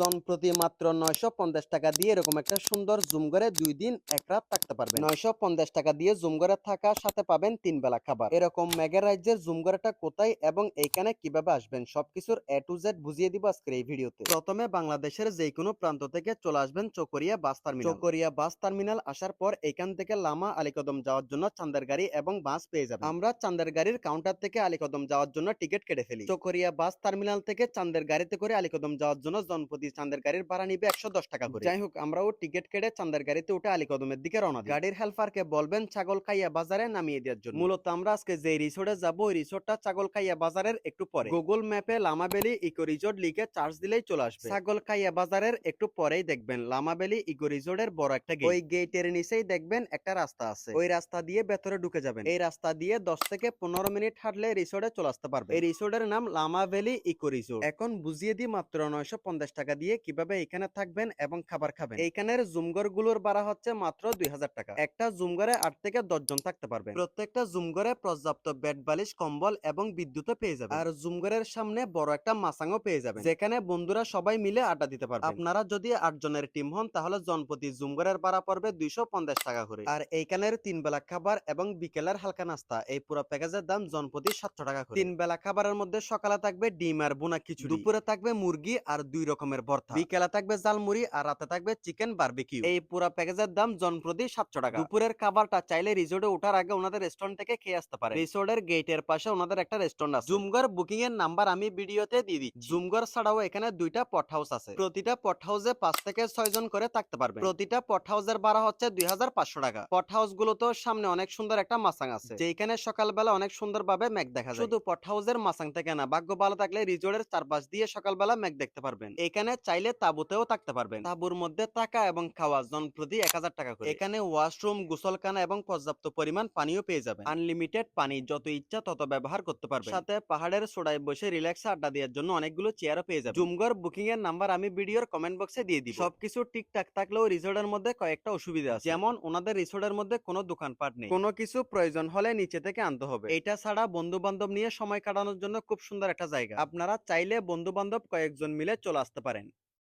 জন প্রতি মাত্র নয়শো পঞ্চাশ টাকা দিয়ে এরকম একটা সুন্দর জুম করে দুই দিন এক রাত থাকতে পারবেন। নয়শো টাকা দিয়ে জুম করে থাকার সাথে পাবেন তিন বেলা খাবার। এরকম মেগা রাজ্যের জুম করাটা কোথায় এবং এইখানে কীভাবে আসবেন সবকিছুর এ টু জেড বুঝিয়ে দিব আজকের এই ভিডিওতে। প্রথমে বাংলাদেশের যে কোনো প্রান্ত থেকে চলে আসবেন Chakaria bus terminal. Chakaria bus terminal আসার পর এখান থেকে লামা আলীকদম যাওয়ার জন্য চান্দের গাড়ি এবং বাস পেয়ে যাবেন। আমরা চান্দের গাড়ির কাউন্টার থেকে আলীকদম যাওয়ার জন্য টিকিট কেটে ফেলি। চকরিয়া বাস টার্মিনাল থেকে চান্দের গাড়িতে করে আলীকদম যাওয়ার জন্য জনপ্রতি চান্দের গাড়ির ভাড়া নিবে একশো দশ টাকা করে। যাই হোক আমরাও টিকিট কেটে চান্দের গাড়িতে উঠে আলীকদমের দিকে রওনা। গাড়ির হেল্পারকে বলবেন ছাগল খাইয়া বাজারে নামিয়ে দেওয়ার জন্য। মূলত আমরা আজকে যে রিসোর্টে যাব ওই রিসোর্টটা ছাগল খাইয়া বাজারের একটু পরে। গুগল ম্যাপে লামাবেলি ইকো রিসোর্ট লিখে চার্জ দিলেই চলে আসবে। ছাগল খাইয়া বাজারের একটু পরেই দেখবেন লামাবেলি ইকো রিসোর্টের বড় একটা গেট ওই গেটের নিচেই দেখবেন একটা রাস্তা আছে। ওই রাস্তা দিয়ে ভেতরে ঢুকে যাবেন। এই রাস্তা দিয়ে দশ থেকে পনেরো মিনিট হাঁটলে রিসোর্টে চলে আসতে পারবে এই রিসোর্টের নাম লামা ভ্যালি ইকো রিসোর্ট। এখন বুঝিয়ে দিই মাত্র নয়শো পঞ্চাশ টাকা দিয়ে কীভাবে এখানে থাকবেন এবং খাবার খাবেন। এইখানের জুমগরগুলোর ভাড়া হচ্ছে মাত্র দুই হাজার টাকা। একটা জুমগরে আট থেকে দশ জন থাকতে পারবেন। প্রত্যেকটা জুমগরে পর্যাপ্ত বেড বালিশ কম্বল এবং বিদ্যুৎও পেয়ে যাবে আর জুমগরের সামনে বড় একটা মাসাংও পেয়ে যাবেন। যেখানে বন্ধুরা সবাই মিলে আড্ডা দিতে পারবে আপনারা যদি আট জনের টিম হন তাহলে জনপ্রতি জুমগরের ভাড়া পড়বে দুইশো পঞ্চাশ টাকা করে। আর এইখানের তিন বেলা খাবার এবং বিকেলের হালকা নাস্তা এই পুরো প্যাকেজের দাম জনপ্রতি সাতশো টাকা করে। তিন বেলা খাবারের মধ্যে সকালে থাকবে ডিম আর বোনা কিছু দুপুরে থাকবে মুরগি আর দুই রকমের ভর্তা। বিকেলে থাকবে জালমুড়ি আর রাতে থাকবে চিকেন বারবিকিউ। এই পুরো প্যাকেজের দাম জনপ্রতি সাতশো টাকা। দুপুরের খাবারটা চাইলে রিসোর্টে ওঠার আগে ওনাদের রেস্টুরেন্ট থেকে খেয়ে আসতে পারে রিসোর্টের গেটের পাশে ওনাদের একটা রেস্টুরেন্ট আছে। জুমগর বুকিং এর নাম্বার আমি ভিডিওতে দিয়ে দিচ্ছি। জুমগর ছাড়াও এখানে দুইটা পট হাউস আছে। প্রতিটা পট হাউসে পাঁচ থেকে ছয় জন করে থাকতে পারবে প্রতিটা পট হাউসের ভাড়া হচ্ছে দুই হাজার পাঁচশো টাকা। পট হাউস গুলোতে সামনে অনেক সুন্দর একটা মাসাং আছে। যেখানে সকালবেলা অনেক সুন্দর ভাবে মেঘ দেখা যায়। শুধু পট হাউসের মাসাং থেকে না ভাগ্য ভালো থাকলে রিজোর্টের চারপাশ দিয়ে সকালবেলা মেঘ দেখতে পারবেন। এখানে চাইলে তাঁবুতেও থাকতে পারবেন। তাঁবুর মধ্যে থাকা এবং খাওয়া জন প্রতি এক হাজার টাকা করে। এখানে ওয়াশরুম গোসলখানা এবং পর্যাপ্ত পরিমাণ পানিও পেয়ে যাবেন। আনলিমিটেড পানি যত ইচ্ছা তত ব্যবহার করতে পারবেন। সাথে পাহাড়ের সোডায় বসে রিল্যাক্স আড্ডা দেওয়ার জন্য অনেকগুলো চেয়ারও পেয়ে যাবেন। জুমগর বুকিং এর নাম্বার আমি ভিডিওর কমেন্ট বক্সে দিয়ে দিই সবকিছু ঠিকঠাক থাকলেও রিসোর্টের মধ্যে কয়েকটা অসুবিধা আছে। যেমন ওনাদের রিসোর্টের মধ্যে কোনো দোকানপাট নেই। কোনো কিছু প্রয়োজন হলে নিচে থেকে আনতে হবে। এটা ছাড়া বন্ধু বান্ধব নিয়ে সময় কাটানোর জন্য খুব সুন্দর একটা জায়গা। আপনারা চাইলে বন্ধু বান্ধব কয়েকজন মিলে চলে আসতে পারেন।